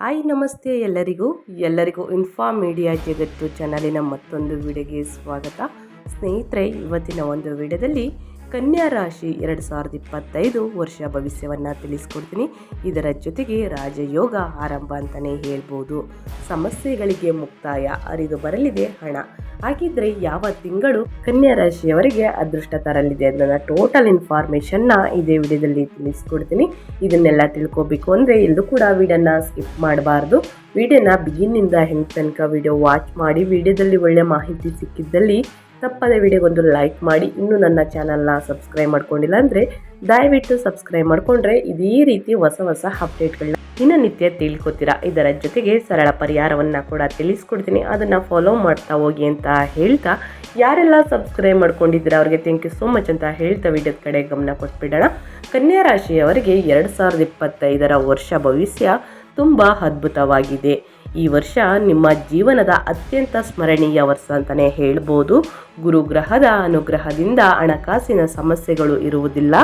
Hi, ನಮಸ್ತೆ ಎಲ್ಲರಿಗೂ. ಎಲ್ಲರಿಗೂ ಇನ್ಫಾರ್ಮ್ ಮೀಡಿಯಾ ಜಗತ್ತು ಚಾನಲಿನ ಮತ್ತೊಂದು ವಿಡಿಯೋಗೆ ಸ್ವಾಗತ. ಸ್ನೇಹಿತರೆ, ಇವತ್ತಿನ ಒಂದು ವಿಡಿಯೋದಲ್ಲಿ ಕನ್ಯಾ ರಾಶಿ ಎರಡು ಸಾವಿರದ ಇಪ್ಪತ್ತೈದು ವರ್ಷ ಭವಿಷ್ಯವನ್ನು ತಿಳಿಸ್ಕೊಡ್ತೀನಿ. ಇದರ ಜೊತೆಗೆ ರಾಜಯೋಗ ಆರಂಭ ಅಂತಲೇ ಹೇಳ್ಬೋದು. ಸಮಸ್ಯೆಗಳಿಗೆ ಮುಕ್ತಾಯ, ಅರಿದು ಬರಲಿದೆ ಹಣ. ಹಾಗಿದ್ರೆ ಯಾವ ತಿಂಗಳು ಕನ್ಯಾ ರಾಶಿಯವರಿಗೆ ಅದೃಷ್ಟ ತರಲಿದೆ ಅದನ್ನ ಟೋಟಲ್ ಇನ್ಫಾರ್ಮೇಷನ್ನ ಇದೇ ವಿಡಿಯೋದಲ್ಲಿ ತಿಳಿಸ್ಕೊಡ್ತೀನಿ. ಇದನ್ನೆಲ್ಲ ತಿಳ್ಕೊಬೇಕು ಅಂದರೆ ಎಲ್ಲೂ ಕೂಡ ವಿಡಿಯೋನ ಸ್ಕಿಪ್ ಮಾಡಬಾರ್ದು. ವಿಡಿಯೋನ ಬಿಗಿನಿಂದ ಹೆಂಗೆ ತನಕ ವಿಡಿಯೋ ವಾಚ್ ಮಾಡಿ, ವಿಡಿಯೋದಲ್ಲಿ ಒಳ್ಳೆ ಮಾಹಿತಿ ಸಿಕ್ಕಿದ್ದಲ್ಲಿ ತಪ್ಪದೆ ವಿಡಿಯೋಗೊಂದು ಲೈಕ್ ಮಾಡಿ. ಇನ್ನೂ ನನ್ನ ಚಾನಲ್ನ ಸಬ್ಸ್ಕ್ರೈಬ್ ಮಾಡ್ಕೊಂಡಿಲ್ಲ ಅಂದರೆ ದಯವಿಟ್ಟು ಸಬ್ಸ್ಕ್ರೈಬ್ ಮಾಡಿಕೊಂಡ್ರೆ ಇದೇ ರೀತಿ ಹೊಸ ಹೊಸ ಅಪ್ಡೇಟ್ಗಳನ್ನ ದಿನನಿತ್ಯ ತಿಳ್ಕೊತೀರಾ. ಇದರ ಜೊತೆಗೆ ಸರಳ ಪರಿಹಾರವನ್ನು ಕೂಡ ತಿಳಿಸ್ಕೊಡ್ತೀನಿ. ಅದನ್ನು ಫಾಲೋ ಮಾಡ್ತಾ ಹೋಗಿ ಅಂತ ಹೇಳ್ತಾ ಯಾರೆಲ್ಲ ಸಬ್ಸ್ಕ್ರೈಬ್ ಮಾಡ್ಕೊಂಡಿದ್ದೀರಾ ಅವರಿಗೆ ಥ್ಯಾಂಕ್ ಯು ಸೋ ಮಚ್ ಅಂತ ಹೇಳ್ತಾ ವಿಡಿಯೋದ ಕಡೆ ಗಮನ ಕೊಟ್ಬಿಡೋಣ. ಕನ್ಯಾ ರಾಶಿಯವರಿಗೆ ಎರಡು ಸಾವಿರದ ಇಪ್ಪತ್ತೈದರ ವರ್ಷ ಭವಿಷ್ಯ ತುಂಬ ಅದ್ಭುತವಾಗಿದೆ. ಈ ವರ್ಷ ನಿಮ್ಮ ಜೀವನದ ಅತ್ಯಂತ ಸ್ಮರಣೀಯ ವರ್ಷ ಅಂತಲೇ ಹೇಳ್ಬೋದು. ಗುರುಗ್ರಹದ ಅನುಗ್ರಹದಿಂದ ಹಣಕಾಸಿನ ಸಮಸ್ಯೆಗಳು ಇರುವುದಿಲ್ಲ.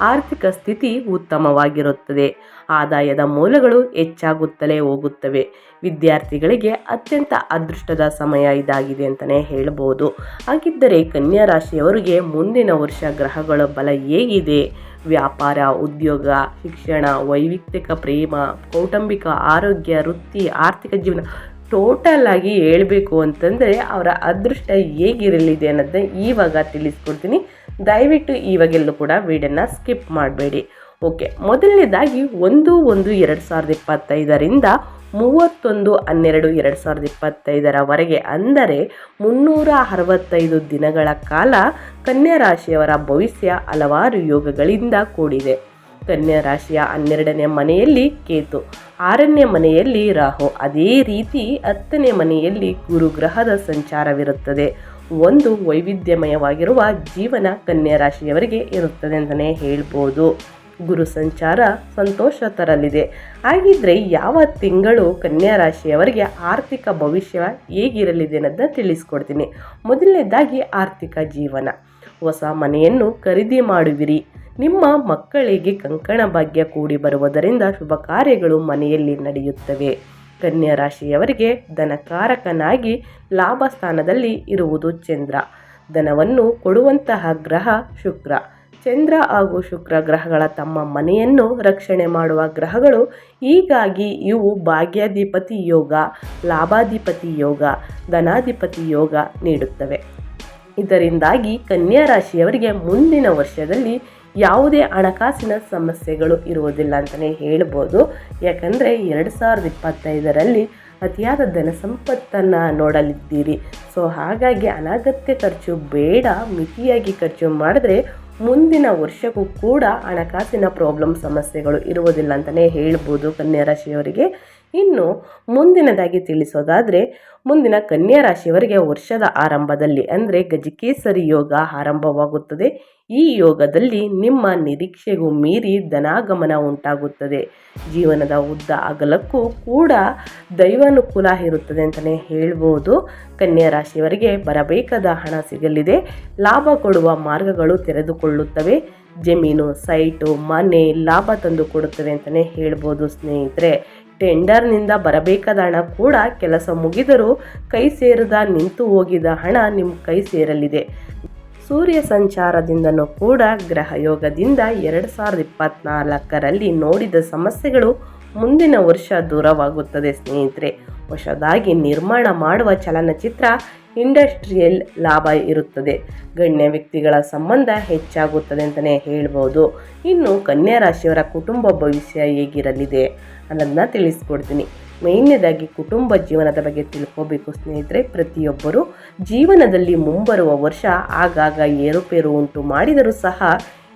ಆರ್ಥಿಕ ಸ್ಥಿತಿ ಉತ್ತಮವಾಗಿರುತ್ತದೆ. ಆದಾಯದ ಮೂಲಗಳು ಹೆಚ್ಚಾಗುತ್ತಲೇ ಹೋಗುತ್ತವೆ. ವಿದ್ಯಾರ್ಥಿಗಳಿಗೆ ಅತ್ಯಂತ ಅದೃಷ್ಟದ ಸಮಯ ಇದಾಗಿದೆ ಅಂತಲೇ ಹೇಳ್ಬೋದು. ಹಾಗಿದ್ದರೆ ಕನ್ಯಾ ರಾಶಿಯವರಿಗೆ ಮುಂದಿನ ವರ್ಷ ಗ್ರಹಗಳ ಬಲ ಹೇಗಿದೆ? ವ್ಯಾಪಾರ, ಉದ್ಯೋಗ, ಶಿಕ್ಷಣ, ವೈಯಕ್ತಿಕ ಪ್ರೇಮ, ಕೌಟುಂಬಿಕ ಆರೋಗ್ಯ, ವೃತ್ತಿ, ಆರ್ಥಿಕ ಜೀವನ ಟೋಟಲ್ ಆಗಿ ಹೇಳಬೇಕು ಅಂತಂದರೆ ಅವರ ಅದೃಷ್ಟ ಹೇಗಿರಲಿದೆ ಅನ್ನೋದನ್ನ ಈವಾಗ ತಿಳಿಸ್ಕೊಡ್ತೀನಿ. ದಯವಿಟ್ಟು ಈವಾಗೆಲ್ಲೂ ಕೂಡ ವಿಡಿಯೋನ ಸ್ಕಿಪ್ ಮಾಡಬೇಡಿ. ಓಕೆ, ಮೊದಲನೇದಾಗಿ ಒಂದು ಒಂದು ಎರಡು ಸಾವಿರದ ಇಪ್ಪತ್ತೈದರಿಂದ ಮೂವತ್ತೊಂದು ಹನ್ನೆರಡು ಎರಡು ಸಾವಿರದ ಇಪ್ಪತ್ತೈದರವರೆಗೆ, ಅಂದರೆ ಮುನ್ನೂರ ಅರವತ್ತೈದು ದಿನಗಳ ಕಾಲ ಕನ್ಯಾ ರಾಶಿಯವರ ಭವಿಷ್ಯ ಹಲವಾರು ಯೋಗಗಳಿಂದ ಕೂಡಿದೆ. ಕನ್ಯಾ ರಾಶಿಯ ಹನ್ನೆರಡನೇ ಮನೆಯಲ್ಲಿ ಕೇತು, ಆರನೇ ಮನೆಯಲ್ಲಿ ರಾಹು, ಅದೇ ರೀತಿ ಹತ್ತನೇ ಮನೆಯಲ್ಲಿ ಗುರುಗ್ರಹದ ಸಂಚಾರವಿರುತ್ತದೆ. ಒಂದು ವೈವಿಧ್ಯಮಯವಾಗಿರುವ ಜೀವನ ಕನ್ಯಾ ರಾಶಿಯವರಿಗೆ ಇರುತ್ತದೆ ಅಂತಲೇ ಹೇಳ್ಬೋದು. ಗುರು ಸಂಚಾರ ಸಂತೋಷ ತರಲಿದೆ. ಹಾಗಿದ್ರೆ ಯಾವ ತಿಂಗಳು ಕನ್ಯಾ ರಾಶಿಯವರಿಗೆ ಆರ್ಥಿಕ ಭವಿಷ್ಯ ಹೇಗಿರಲಿದೆ ಅನ್ನೋದನ್ನ ತಿಳಿಸ್ಕೊಡ್ತೀನಿ. ಮೊದಲನೇದಾಗಿ ಆರ್ಥಿಕ ಜೀವನ. ಹೊಸ ಮನೆಯನ್ನು ಖರೀದಿ ಮಾಡುವಿರಿ. ನಿಮ್ಮ ಮಕ್ಕಳಿಗೆ ಕಂಕಣ ಭಾಗ್ಯ ಕೂಡಿ ಬರುವುದರಿಂದ ಶುಭ ಕಾರ್ಯಗಳು ಮನೆಯಲ್ಲಿ ನಡೆಯುತ್ತವೆ. ಕನ್ಯಾ ರಾಶಿಯವರಿಗೆ ಧನಕಾರಕನಾಗಿ ಲಾಭ ಸ್ಥಾನದಲ್ಲಿ ಇರುವುದು ಚಂದ್ರ. ಧನವನ್ನು ಕೊಡುವಂತಹ ಗ್ರಹ ಶುಕ್ರ. ಚಂದ್ರ ಹಾಗೂ ಶುಕ್ರ ಗ್ರಹಗಳ ತಮ್ಮ ಮನೆಯನ್ನು ರಕ್ಷಣೆ ಮಾಡುವ ಗ್ರಹಗಳು. ಹೀಗಾಗಿ ಇವು ಭಾಗ್ಯಾಧಿಪತಿ ಯೋಗ, ಲಾಭಾಧಿಪತಿ ಯೋಗ, ಧನಾಧಿಪತಿ ಯೋಗ ನೀಡುತ್ತವೆ. ಇದರಿಂದಾಗಿ ಕನ್ಯಾ ರಾಶಿಯವರಿಗೆ ಮುಂದಿನ ವರ್ಷದಲ್ಲಿ ಯಾವುದೇ ಹಣಕಾಸಿನ ಸಮಸ್ಯೆಗಳು ಇರುವುದಿಲ್ಲ ಅಂತಲೇ ಹೇಳ್ಬೋದು. ಯಾಕಂದರೆ ಎರಡು ಸಾವಿರದ ಇಪ್ಪತ್ತೈದರಲ್ಲಿ ಅತಿಯಾದ ಧನ ಸಂಪತ್ತನ್ನು ನೋಡಲಿದ್ದೀರಿ. ಸೊ ಹಾಗಾಗಿ ಅನಗತ್ಯ ಖರ್ಚು ಬೇಡ, ಮಿತಿಯಾಗಿ ಖರ್ಚು ಮಾಡಿದ್ರೆ ಮುಂದಿನ ವರ್ಷಕ್ಕೂ ಕೂಡ ಹಣಕಾಸಿನ ಪ್ರಾಬ್ಲಮ್ ಸಮಸ್ಯೆಗಳು ಇರುವುದಿಲ್ಲ ಅಂತಲೇ ಹೇಳ್ಬೋದು ಕನ್ಯಾ ರಾಶಿಯವರಿಗೆ. ಇನ್ನು ಮುಂದಿನದಾಗಿ ತಿಳಿಸೋದಾದರೆ ಮುಂದಿನ ಕನ್ಯಾ ರಾಶಿಯವರಿಗೆ ವರ್ಷದ ಆರಂಭದಲ್ಲಿ ಅಂದರೆ ಗಜಕೇಸರಿ ಯೋಗ ಆರಂಭವಾಗುತ್ತದೆ. ಈ ಯೋಗದಲ್ಲಿ ನಿಮ್ಮ ನಿರೀಕ್ಷೆಗೂ ಮೀರಿ ಧನಾಗಮನ ಉಂಟಾಗುತ್ತದೆ. ಜೀವನದ ಉದ್ದ ಅಗಲಕ್ಕೂ ಕೂಡ ದೈವಾನುಕೂಲ ಇರುತ್ತದೆ ಅಂತಲೇ ಹೇಳ್ಬೋದು. ಕನ್ಯಾ ರಾಶಿಯವರಿಗೆ ಬರಬೇಕಾದ ಹಣ ಸಿಗಲಿದೆ. ಲಾಭ ಕೊಡುವ ಮಾರ್ಗಗಳು ತೆರೆದುಕೊಳ್ಳುತ್ತವೆ. ಜಮೀನು, ಸೈಟು, ಮನೆ ಲಾಭ ತಂದು ಕೊಡುತ್ತವೆ ಅಂತಲೇ ಹೇಳ್ಬೋದು ಸ್ನೇಹಿತರೆ. ಟೆಂಡರ್ನಿಂದ ಬರಬೇಕಾದ ಹಣ ಕೂಡ ಕೆಲಸ ಮುಗಿದರೂ ಕೈ ಸೇರದ ನಿಂತು ಹೋಗಿದ ಹಣ ನಿಮ್ಮ ಕೈ ಸೇರಲಿದೆ. ಸೂರ್ಯ ಸಂಚಾರದಿಂದನೂ ಕೂಡ ಗ್ರಹ ಯೋಗದಿಂದ ಎರಡು ಸಾವಿರದ ಇಪ್ಪತ್ನಾಲ್ಕರಲ್ಲಿ ನೋಡಿದ ಸಮಸ್ಯೆಗಳು ಮುಂದಿನ ವರ್ಷ ದೂರವಾಗುತ್ತದೆ ಸ್ನೇಹಿತರೆ. ಹೊಸದಾಗಿ ನಿರ್ಮಾಣ ಮಾಡುವ ಚಲನಚಿತ್ರ ಇಂಡಸ್ಟ್ರಿಯಲ್ ಲಾಭ ಇರುತ್ತದೆ. ಗಣ್ಯ ವ್ಯಕ್ತಿಗಳ ಸಂಬಂಧ ಹೆಚ್ಚಾಗುತ್ತದೆ ಅಂತಲೇ ಹೇಳ್ಬೋದು. ಇನ್ನು ಕನ್ಯಾ ರಾಶಿಯವರ ಕುಟುಂಬ ಭವಿಷ್ಯ ಹೇಗಿರಲಿದೆ ಅನ್ನೋದನ್ನ ತಿಳಿಸ್ಕೊಡ್ತೀನಿ. ಮೇನ್ಯದಾಗಿ ಕುಟುಂಬ ಜೀವನದ ಬಗ್ಗೆ ತಿಳ್ಕೋಬೇಕು ಸ್ನೇಹಿತರೆ. ಪ್ರತಿಯೊಬ್ಬರು ಜೀವನದಲ್ಲಿ ಮುಂಬರುವ ವರ್ಷ ಆಗಾಗ ಏರುಪೇರು ಉಂಟು ಮಾಡಿದರೂ ಸಹ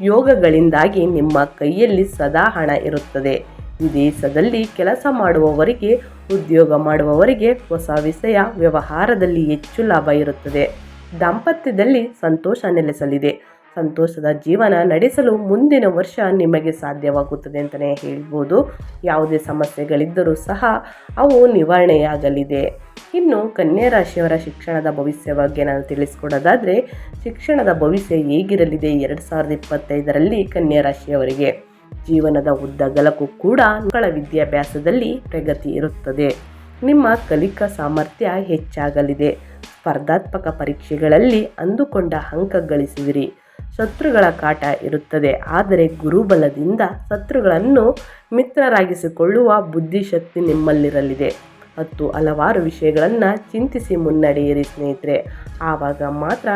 ಯೋಗಗಳಿಂದಾಗಿ ನಿಮ್ಮ ಕೈಯಲ್ಲಿ ಸದಾ ಹಣ ಇರುತ್ತದೆ. ವಿದೇಶದಲ್ಲಿ ಕೆಲಸ ಮಾಡುವವರಿಗೆ ಉದ್ಯೋಗ ಮಾಡುವವರಿಗೆ ಹೊಸ ವಿಷಯ ವ್ಯವಹಾರದಲ್ಲಿ ಹೆಚ್ಚು ಲಾಭ ಇರುತ್ತದೆ. ದಾಂಪತ್ಯದಲ್ಲಿ ಸಂತೋಷ ನೆಲೆಸಲಿದೆ. ಸಂತೋಷದ ಜೀವನ ನಡೆಸಲು ಮುಂದಿನ ವರ್ಷ ನಿಮಗೆ ಸಾಧ್ಯವಾಗುತ್ತದೆ ಅಂತಲೇ ಹೇಳ್ಬೋದು. ಯಾವುದೇ ಸಮಸ್ಯೆಗಳಿದ್ದರೂ ಸಹ ಅವು ನಿವಾರಣೆಯಾಗಲಿದೆ. ಇನ್ನು ಕನ್ಯಾ ರಾಶಿಯವರ ಶಿಕ್ಷಣದ ಭವಿಷ್ಯ ಬಗ್ಗೆ ನಾನು ತಿಳಿಸ್ಕೊಡೋದಾದರೆ, ಶಿಕ್ಷಣದ ಭವಿಷ್ಯ ಹೇಗಿರಲಿದೆ ಎರಡು ಸಾವಿರದ ಇಪ್ಪತ್ತೈದರಲ್ಲಿ ಕನ್ಯಾ ರಾಶಿಯವರಿಗೆ? ಜೀವನದ ಉದ್ದಗಲಕ್ಕೂ ಕೂಡ ಮಕ್ಕಳ ವಿದ್ಯಾಭ್ಯಾಸದಲ್ಲಿ ಪ್ರಗತಿ ಇರುತ್ತದೆ. ನಿಮ್ಮ ಕಲಿಕಾ ಸಾಮರ್ಥ್ಯ ಹೆಚ್ಚಾಗಲಿದೆ. ಸ್ಪರ್ಧಾತ್ಮಕ ಪರೀಕ್ಷೆಗಳಲ್ಲಿ ಅಂದುಕೊಂಡ ಅಂಕ ಗಳಿಸುವಿರಿ. ಶತ್ರುಗಳ ಕಾಟ ಇರುತ್ತದೆ. ಆದರೆ ಗುರುಬಲದಿಂದ ಶತ್ರುಗಳನ್ನು ಮಿತ್ರರಾಗಿಸಿಕೊಳ್ಳುವ ಬುದ್ಧಿಶಕ್ತಿ ನಿಮ್ಮಲ್ಲಿರಲಿದೆ. ಮತ್ತು ಹಲವಾರು ವಿಷಯಗಳನ್ನು ಚಿಂತಿಸಿ ಮುನ್ನಡೆಯಿರಿ ಸ್ನೇಹಿತರೆ. ಆವಾಗ ಮಾತ್ರ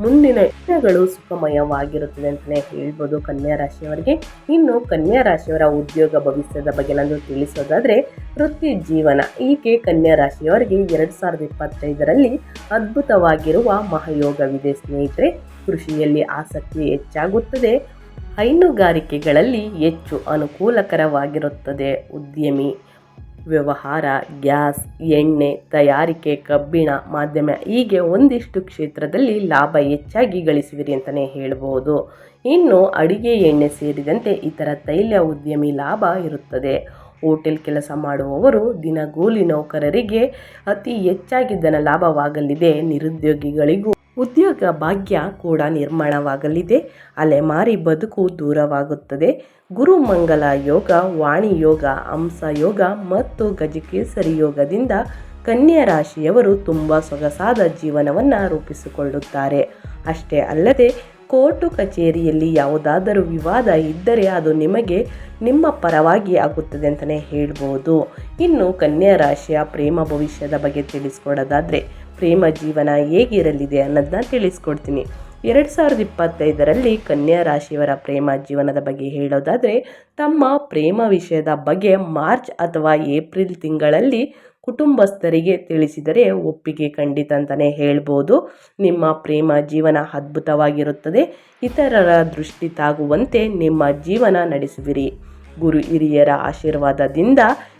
ಮುಂದಿನ ದಿನಗಳು ಸುಖಮಯವಾಗಿರುತ್ತದೆ ಅಂತಲೇ ಹೇಳ್ಬೋದು ಕನ್ಯಾ ರಾಶಿಯವರಿಗೆ. ಇನ್ನು ಕನ್ಯಾ ರಾಶಿಯವರ ಉದ್ಯೋಗ ಭವಿಷ್ಯದ ಬಗ್ಗೆ ನಾನು ತಿಳಿಸೋದಾದರೆ, ವೃತ್ತಿ ಜೀವನ. ಈಕೆ ಕನ್ಯಾ ರಾಶಿಯವರಿಗೆ ಎರಡು ಸಾವಿರದ ಇಪ್ಪತ್ತೈದರಲ್ಲಿ ಅದ್ಭುತವಾಗಿರುವ ಮಹಾಯೋಗವಿದೆ. ಸ್ನೇಹಿತರೆ, ಕೃಷಿಯಲ್ಲಿ ಆಸಕ್ತಿ ಹೆಚ್ಚಾಗುತ್ತದೆ. ಹೈನುಗಾರಿಕೆಗಳಲ್ಲಿ ಹೆಚ್ಚು ಅನುಕೂಲಕರವಾಗಿರುತ್ತದೆ. ಉದ್ಯಮಿ ವ್ಯವಹಾರ, ಗ್ಯಾಸ್, ಎಣ್ಣೆ, ತಯಾರಿಕೆ, ಕಬ್ಬಿಣ, ಮಾಧ್ಯಮ ಹೀಗೆ ಒಂದಿಷ್ಟು ಕ್ಷೇತ್ರದಲ್ಲಿ ಲಾಭ ಹೆಚ್ಚಾಗಿ ಗಳಿಸುವಿರಿ ಅಂತಲೇ ಹೇಳ್ಬೋದು. ಇನ್ನು ಅಡಿಗೆ ಎಣ್ಣೆ ಸೇರಿದಂತೆ ಇತರ ತೈಲ ಉದ್ಯಮಿ ಲಾಭ ಇರುತ್ತದೆ. ಹೋಟೆಲ್ ಕೆಲಸ ಮಾಡುವವರು ದಿನಗೂಲಿ ನೌಕರರಿಗೆ ಅತಿ ಹೆಚ್ಚಾಗಿ ಧನ ಲಾಭವಾಗಲಿದೆ ನಿರುದ್ಯೋಗಿಗಳಿಗೂ ಉದ್ಯೋಗ ಭಾಗ್ಯ ಕೂಡ ನಿರ್ಮಾಣವಾಗಲಿದೆ. ಅಲೆಮಾರಿ ಬದುಕು ದೂರವಾಗುತ್ತದೆ. ಗುರುಮಂಗಲ ಯೋಗ, ವಾಣಿ ಯೋಗ, ಹಂಸ ಯೋಗ ಮತ್ತು ಗಜಕೇಸರಿ ಯೋಗದಿಂದ ಕನ್ಯಾ ರಾಶಿಯವರು ತುಂಬ ಸೊಗಸಾದ ಜೀವನವನ್ನು ರೂಪಿಸಿಕೊಳ್ಳುತ್ತಾರೆ. ಅಷ್ಟೇ ಅಲ್ಲದೆ ಕೋರ್ಟು ಕಚೇರಿಯಲ್ಲಿ ಯಾವುದಾದರೂ ವಿವಾದ ಇದ್ದರೆ ಅದು ನಿಮಗೆ ನಿಮ್ಮ ಪರವಾಗಿ ಆಗುತ್ತದೆ ಅಂತಲೇ ಹೇಳ್ಬೋದು. ಇನ್ನು ಕನ್ಯಾ ರಾಶಿಯ ಪ್ರೇಮ ಭವಿಷ್ಯದ ಬಗ್ಗೆ ತಿಳಿಸ್ಕೊಡೋದಾದರೆ, ಪ್ರೇಮ ಜೀವನ ಹೇಗಿರಲಿದೆ ಅನ್ನೋದನ್ನ ತಿಳಿಸ್ಕೊಡ್ತೀನಿ. ಎರಡು ಸಾವಿರದ ಇಪ್ಪತ್ತೈದರಲ್ಲಿ ಕನ್ಯಾ ರಾಶಿಯವರ ಪ್ರೇಮ ಜೀವನದ ಬಗ್ಗೆ ಹೇಳೋದಾದರೆ, ತಮ್ಮ ಪ್ರೇಮ ವಿಷಯದ ಬಗ್ಗೆ ಮಾರ್ಚ್ ಅಥವಾ ಏಪ್ರಿಲ್ ತಿಂಗಳಲ್ಲಿ ಕುಟುಂಬಸ್ಥರಿಗೆ ತಿಳಿಸಿದರೆ ಒಪ್ಪಿಗೆ ಖಂಡಿತ ಅಂತಲೇ ಹೇಳ್ಬೋದು. ನಿಮ್ಮ ಪ್ರೇಮ ಜೀವನ ಅದ್ಭುತವಾಗಿರುತ್ತದೆ. ಇತರರ ದೃಷ್ಟಿ ತಾಗುವಂತೆ ನಿಮ್ಮ ಜೀವನ ನಡೆಸುವಿರಿ. ಗುರು ಹಿರಿಯರ ಆಶೀರ್ವಾದದಿಂದ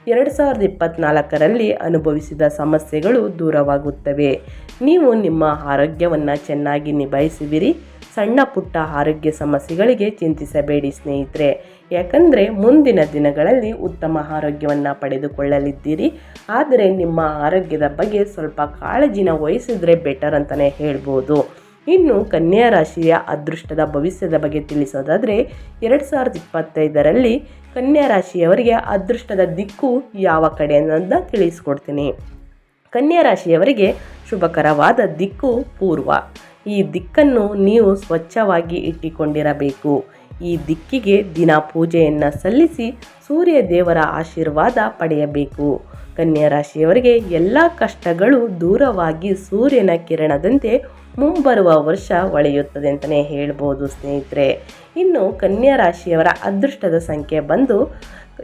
ಎರಡು ಸಾವಿರದ ಇಪ್ಪತ್ತ್ನಾಲ್ಕರಲ್ಲಿ ಅನುಭವಿಸಿದ ಸಮಸ್ಯೆಗಳು ದೂರವಾಗುತ್ತವೆ. ನೀವು ನಿಮ್ಮ ಆರೋಗ್ಯವನ್ನು ಚೆನ್ನಾಗಿ ನಿಭಾಯಿಸುವಿರಿ. ಸಣ್ಣ ಪುಟ್ಟ ಆರೋಗ್ಯ ಸಮಸ್ಯೆಗಳಿಗೆ ಚಿಂತಿಸಬೇಡಿ ಸ್ನೇಹಿತರೆ. ಯಾಕಂದರೆ ಮುಂದಿನ ದಿನಗಳಲ್ಲಿ ಉತ್ತಮ ಆರೋಗ್ಯವನ್ನು ಪಡೆದುಕೊಳ್ಳಲಿದ್ದೀರಿ. ಆದರೆ ನಿಮ್ಮ ಆರೋಗ್ಯದ ಬಗ್ಗೆ ಸ್ವಲ್ಪ ಕಾಳಜಿನ ವಹಿಸಿದ್ರೆ ಬೆಟರ್ ಅಂತಲೇ ಹೇಳ್ಬೋದು. ಇನ್ನು ಕನ್ಯಾ ರಾಶಿಯ ಅದೃಷ್ಟದ ಭವಿಷ್ಯದ ಬಗ್ಗೆ ತಿಳಿಸೋದಾದರೆ, ಎರಡು ಸಾವಿರದ ಇಪ್ಪತ್ತೈದರಲ್ಲಿ ಕನ್ಯಾ ರಾಶಿಯವರಿಗೆ ಅದೃಷ್ಟದ ದಿಕ್ಕು ಯಾವ ಕಡೆ ಅನ್ನೋದನ್ನ ತಿಳಿಸ್ಕೊಡ್ತೀನಿ. ಕನ್ಯಾ ರಾಶಿಯವರಿಗೆ ಶುಭಕರವಾದ ದಿಕ್ಕು ಪೂರ್ವ. ಈ ದಿಕ್ಕನ್ನು ನೀವು ಸ್ವಚ್ಛವಾಗಿ ಇಟ್ಟುಕೊಂಡಿರಬೇಕು. ಈ ದಿಕ್ಕಿಗೆ ದಿನ ಪೂಜೆಯನ್ನು ಸಲ್ಲಿಸಿ ಸೂರ್ಯ ದೇವರ ಆಶೀರ್ವಾದ ಪಡೆಯಬೇಕು. ಕನ್ಯಾ ರಾಶಿಯವರಿಗೆ ಎಲ್ಲ ಕಷ್ಟಗಳು ದೂರವಾಗಿ ಸೂರ್ಯನ ಕಿರಣದಂತೆ ಮುಂಬರುವ ವರ್ಷ ಒಳೆಯುತ್ತದೆ ಅಂತಲೇ ಹೇಳ್ಬೋದು ಸ್ನೇಹಿತರೆ. ಇನ್ನು ಕನ್ಯಾ ರಾಶಿಯವರ ಅದೃಷ್ಟದ ಸಂಖ್ಯೆ ಬಂದು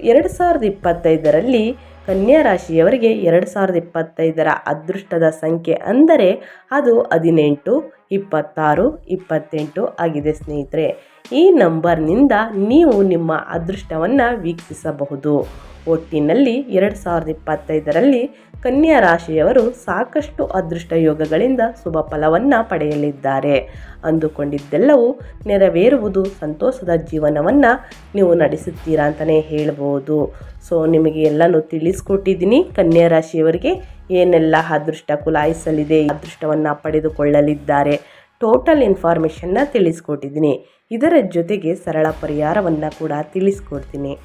ಎರಡು ಸಾವಿರದ ಇಪ್ಪತ್ತೈದರಲ್ಲಿ ಕನ್ಯಾ ರಾಶಿಯವರಿಗೆ ಎರಡು ಸಾವಿರದ ಇಪ್ಪತ್ತೈದರ ಅದೃಷ್ಟದ ಸಂಖ್ಯೆ ಅಂದರೆ ಅದು ಹದಿನೆಂಟು ಇಪ್ಪತ್ತಾರು, ಇಪ್ಪತ್ತೆಂಟು ಆಗಿದೆ ಸ್ನೇಹಿತರೆ. ಈ ನಂಬರ್ನಿಂದ ನೀವು ನಿಮ್ಮ ಅದೃಷ್ಟವನ್ನು ವೀಕ್ಷಿಸಬಹುದು. ಒಟ್ಟಿನಲ್ಲಿ ಎರಡು ಸಾವಿರದ ಇಪ್ಪತ್ತೈದರಲ್ಲಿ ಕನ್ಯಾ ರಾಶಿಯವರು ಸಾಕಷ್ಟು ಅದೃಷ್ಟ ಯೋಗಗಳಿಂದ ಶುಭ ಫಲವನ್ನು ಪಡೆಯಲಿದ್ದಾರೆ. ಅಂದುಕೊಂಡಿದ್ದೆಲ್ಲವೂ ನೆರವೇರುವುದು ಸಂತೋಷದ ಜೀವನವನ್ನು ನೀವು ನಡೆಸುತ್ತೀರಾ ಅಂತಲೇ ಹೇಳ್ಬೋದು. ಸೊ ನಿಮಗೆ ಎಲ್ಲನೂ ತಿಳಿಸ್ಕೊಟ್ಟಿದ್ದೀನಿ. ಕನ್ಯಾ ರಾಶಿಯವರಿಗೆ ಏನೆಲ್ಲ ಅದೃಷ್ಟ ಕುಲಾಯಿಸಲಿದೆ ಅದೃಷ್ಟವನ್ನು ಪಡೆದುಕೊಳ್ಳಲಿದ್ದಾರೆ? ಟೋಟಲ್ ಇನ್ಫಾರ್ಮೇಷನ್ನ ತಿಳಿಸ್ಕೊಟ್ಟಿದ್ದೀನಿ. ಇದರ ಜೊತೆಗೆ ಸರಳ ಪರಿಹಾರವನ್ನು ಕೂಡ ತಿಳಿಸ್ಕೊಡ್ತೀನಿ.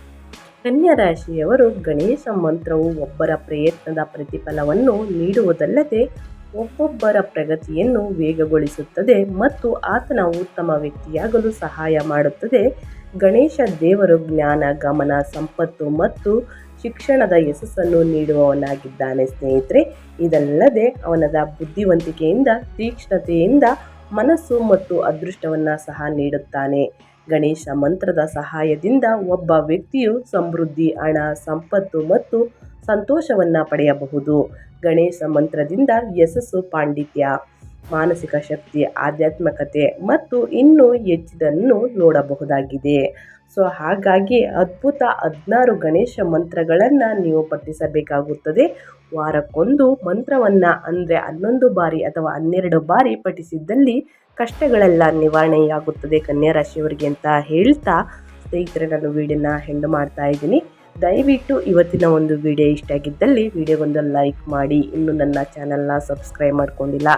ಕನ್ಯಾ ರಾಶಿಯವರು ಗಣೇಶ ಮಂತ್ರವು ಒಬ್ಬರ ಪ್ರಯತ್ನದ ಪ್ರತಿಫಲವನ್ನು ನೀಡುವುದಲ್ಲದೆ ಒಬ್ಬೊಬ್ಬರ ಪ್ರಗತಿಯನ್ನು ವೇಗಗೊಳಿಸುತ್ತದೆ ಮತ್ತು ಆತನ ಉತ್ತಮ ವ್ಯಕ್ತಿಯಾಗಲು ಸಹಾಯ ಮಾಡುತ್ತದೆ. ಗಣೇಶ ದೇವರು ಜ್ಞಾನ, ಗಮನ, ಸಂಪತ್ತು ಮತ್ತು ಶಿಕ್ಷಣದ ಯಶಸ್ಸನ್ನು ನೀಡುವವನಾಗಿದ್ದಾನೆ, ಸ್ನೇಹಿತರೆ. ಇದಲ್ಲದೆ ಅವನದ ಬುದ್ಧಿವಂತಿಕೆಯಿಂದ, ತೀಕ್ಷ್ಣತೆಯಿಂದ ಮನಸ್ಸು ಮತ್ತು ಅದೃಷ್ಟವನ್ನು ಸಹ ನೀಡುತ್ತಾನೆ. ಗಣೇಶ ಮಂತ್ರದ ಸಹಾಯದಿಂದ ಒಬ್ಬ ವ್ಯಕ್ತಿಯು ಸಮೃದ್ಧಿ, ಹಣ, ಸಂಪತ್ತು ಮತ್ತು ಸಂತೋಷವನ್ನು ಪಡೆಯಬಹುದು. ಗಣೇಶ ಮಂತ್ರದಿಂದ ಯಶಸ್ಸು ಪಾಂಡಿತ್ಯ. ಮಾನಸಿಕ ಶಕ್ತಿ, ಆಧ್ಯಾತ್ಮಿಕತೆ ಮತ್ತು ಇನ್ನೂ ಹೆಚ್ಚಿದನ್ನು ನೋಡಬಹುದಾಗಿದೆ. ಸೊ, ಹಾಗಾಗಿ ಅದ್ಭುತ ಹದಿನಾರು ಗಣೇಶ ಮಂತ್ರಗಳನ್ನು ನೀವು ಪಠಿಸಬೇಕಾಗುತ್ತದೆ. ವಾರಕ್ಕೊಂದು ಮಂತ್ರವನ್ನು ಅಂದರೆ ಹನ್ನೊಂದು ಬಾರಿ ಅಥವಾ ಹನ್ನೆರಡು ಬಾರಿ ಪಠಿಸಿದ್ದಲ್ಲಿ ಕಷ್ಟಗಳೆಲ್ಲ ನಿವಾರಣೆಯಾಗುತ್ತದೆ ಕನ್ಯಾ ರಾಶಿಯವರಿಗೆ ಅಂತ ಹೇಳ್ತಾ ಸ್ನೇಹಿತರೆ, ನಾನು ವೀಡಿಯೋನ ಹೆಂಡು ಮಾಡ್ತಾ ಇದ್ದೀನಿ. ದಯವಿಟ್ಟು ಇವತ್ತಿನ ಒಂದು ವಿಡಿಯೋ ಇಷ್ಟ ಆಗಿದ್ದಲ್ಲಿ ವಿಡಿಯೋಗೊಂದು ಲೈಕ್ ಮಾಡಿ. ಇನ್ನು ನನ್ನ ಚಾನಲ್ನ ಸಬ್ಸ್ಕ್ರೈಬ್ ಮಾಡ್ಕೊಂಡಿಲ್ಲ.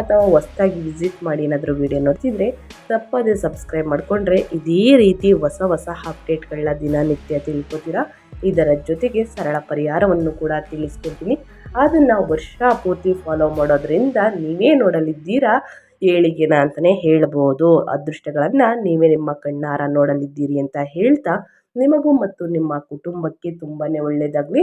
ಅಥವಾ ಹೊಸ್ದಾಗಿ ವಿಸಿಟ್ ಮಾಡಿ ಏನಾದರೂ ವಿಡಿಯೋ ನೋಡ್ತಿದ್ರೆ ತಪ್ಪದೆ ಸಬ್ಸ್ಕ್ರೈಬ್ ಮಾಡಿಕೊಂಡ್ರೆ ಇದೇ ರೀತಿ ಹೊಸ ಹೊಸ ಅಪ್ಡೇಟ್ಗಳನ್ನ ದಿನನಿತ್ಯ ತಿಳ್ಕೊತೀರಾ? ಇದರ ಜೊತೆಗೆ ಸರಳ ಪರಿಹಾರವನ್ನು ಕೂಡ ತಿಳಿಸ್ಕೊಡ್ತೀನಿ. ಅದನ್ನು ವರ್ಷ ಪೂರ್ತಿ ಫಾಲೋ ಮಾಡೋದ್ರಿಂದ ನೀವೇ ನೋಡಲಿದ್ದೀರಾ? ಏಳಿಗೆನ ಅಂತಲೇ ಹೇಳ್ಬೋದು. ಅದೃಷ್ಟಗಳನ್ನು ನೀವೇ ನಿಮ್ಮ ಕಣ್ಣಾರ ನೋಡಲಿದ್ದೀರಿ ಅಂತ ಹೇಳ್ತಾ, ನಿಮಗೂ ಮತ್ತು ನಿಮ್ಮ ಕುಟುಂಬಕ್ಕೆ ತುಂಬಾ ಒಳ್ಳೆಯದಾಗಲಿ